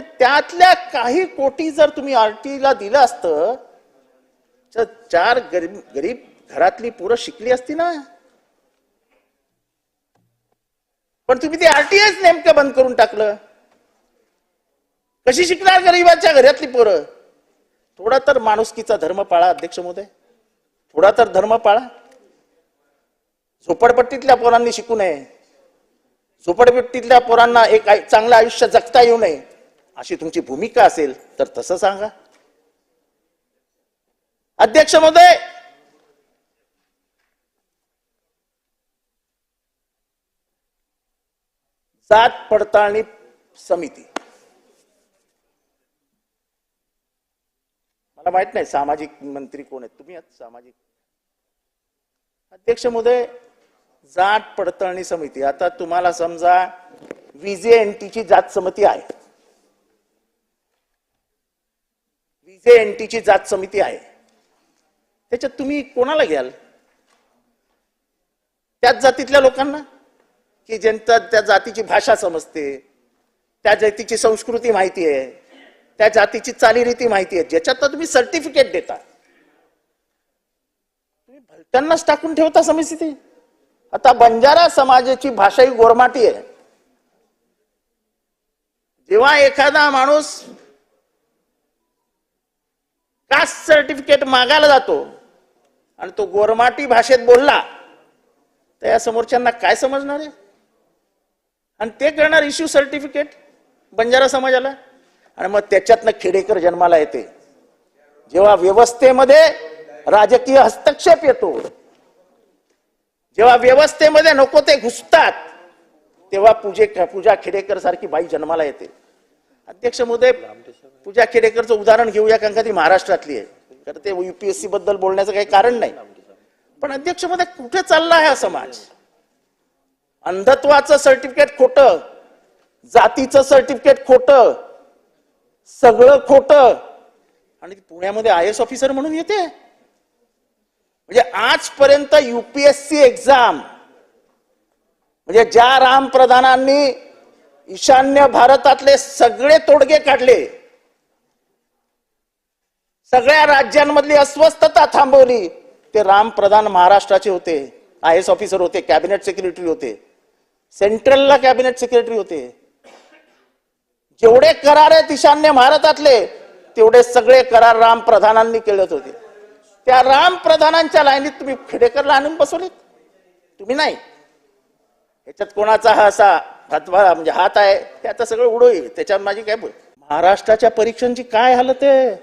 त्यातल्या काही कोटी जर तुम्ही आरटीला दिलं असतं तर चार गरीब गरीब घरातली पोरं शिकली असती ना? पण तुम्ही ते आरटीएच नेमकं बंद करून टाकलं. कशी शिकणार गरीबाच्या घरातली पोरं? थोडा तर माणुसकीचा धर्म पाळा अध्यक्ष महोदय. थोडा तर धर्म पाळा. झोपडपट्टीतल्या पोरांनी शिकू नये. झोपडपट्टीतल्या पोरांना एक चांगलं आयुष्य जगता येऊ नये. अशी तुमची भूमिका असेल तर तसं सांगा. अध्यक्ष महोदय! जात पडताळणी समिती. मला माहीत नाही सामाजिक मंत्री कोण आहेत? तुम्ही सामाजिक. अध्यक्ष महोदय जात पडताळणी समिती. आता तुम्हाला समजा विजे जात समिती आहे. जे एन टीची जात समिती आहे. त्याच्यात तुम्ही कोणाला घ्याल? त्याच जातीतल्या लोकांना? की ज्यांचा त्या जातीची भाषा समजते त्या जातीची संस्कृती माहिती आहे त्या जातीची चालीरीती माहिती आहे ज्याच्यात तुम्ही सर्टिफिकेट देता. तुम्ही भलत्यांनाच टाकून ठेवता समिती. आता बंजारा समाजाची भाषा ही गोरमाटी आहे. जेव्हा एखादा माणूस कास्ट सर्टिफिकेट मागायला जातो. आणि तो गोरमाटी भाषेत बोलला तर या समोरच्यांना काय समजणार आहे? आणि ते करणार इश्यू सर्टिफिकेट बंजारा समाजाला? आणि मग त्याच्यातनं खेडेकर जन्माला येते. जेव्हा व्यवस्थेमध्ये राजकीय हस्तक्षेप येतो जेव्हा व्यवस्थेमध्ये नको ते घुसतात तेव्हा पूजे पूजा खेडेकर सारखी बाई जन्माला येते. अध्यक्ष महोदय पूजा खेडेकरचं उदाहरण घेऊया कारण का ती महाराष्ट्रातली आहे. कारण ते युपीएससी बद्दल बोलण्याचं काही कारण नाही. पण अध्यक्षमध्ये कुठे चालला आहे हा समाज? अंधत्वाचं सर्टिफिकेट खोटं जातीचं सर्टिफिकेट खोटं सगळं खोटं. आणि पुण्यामध्ये आय एस ऑफिसर म्हणून येते. म्हणजे आजपर्यंत युपीएससी एक्झाम म्हणजे ज्या राम प्रधानांनी ईशान्य भारतातले सगळे तोडगे काढले. सगळ्या राज्यांमधली अस्वस्थता थांबवली. ते राम प्रधान महाराष्ट्राचे होते. आय एस ऑफिसर होते कॅबिनेट सेक्रेटरी होते. सेंट्रलला कॅबिनेट सेक्रेटरी होते. जेवढे करार आहेत ईशान्य भारतातले तेवढे सगळे करार राम प्रधानांनी केलेत होते. त्या राम प्रधानांच्या लाईनीत तुम्ही खेडेकरला आणून बसवलीत. तुम्ही नाही. याच्यात कोणाचा हा असा हातभार म्हणजे हात आहे ते आता सगळं उडोई त्याच्यात माझी काय बोल महाराष्ट्राच्या परीक्षांची काय हालत आहे?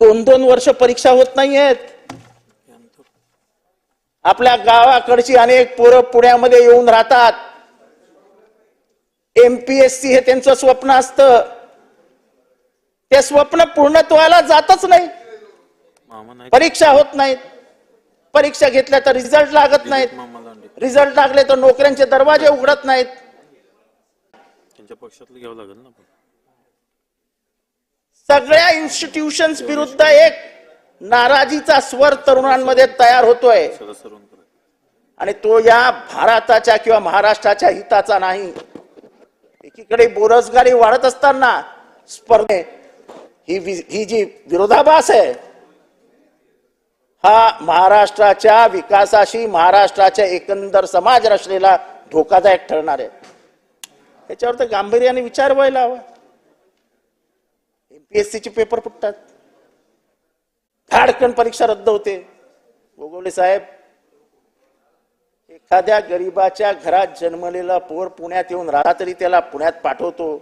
दोन दोन वर्ष परीक्षा होत नाहीयेत. आपल्या गावाकडची अनेक पोरं पुण्यामध्ये येऊन राहतात. एमपीएससी हे त्यांचं स्वप्न असतं. ते स्वप्न पूर्णत्वाला जातच नाही. परीक्षा होत नाहीत. परीक्षा घेतल्या तर रिझल्ट लागत नाहीत. रिझल्ट लागले तर नोकऱ्यांचे दरवाजे उघडत नाहीत. त्यांच्या पक्षातलं घ्यावं लागेल ना सगळ्या इन्स्टिट्यूशन्स विरुद्ध एक नाराजीचा स्वर तरुणांमध्ये तयार होतोय. आणि तो या भारताच्या किंवा महाराष्ट्राच्या हिताचा नाही. एकीकडे बेरोजगारी वाढत असताना स्पर्धे ही वि- ही जी विरोधाभास आहे हा महाराष्ट्राच्या विकासाशी महाराष्ट्राच्या एकंदर समाज रचनेला धोकादायक ठरणार आहे. त्याच्यावर तर गांभीर्याने विचार व्हायला हवा. एमपीएससीचे पेपर फुटतात. धाडकन परीक्षा रद्द होते. गोगवले साहेब एखाद्या गरीबाच्या घरात जन्मलेला पोर पुण्यात येऊन राहा तरी त्याला पुण्यात पाठवतो.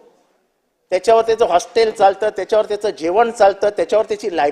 त्याच्यावर त्याचं हॉस्टेल चालतं त्याच्यावर त्याचं जेवण चालतं त्याच्यावर त्याची लायब्ररी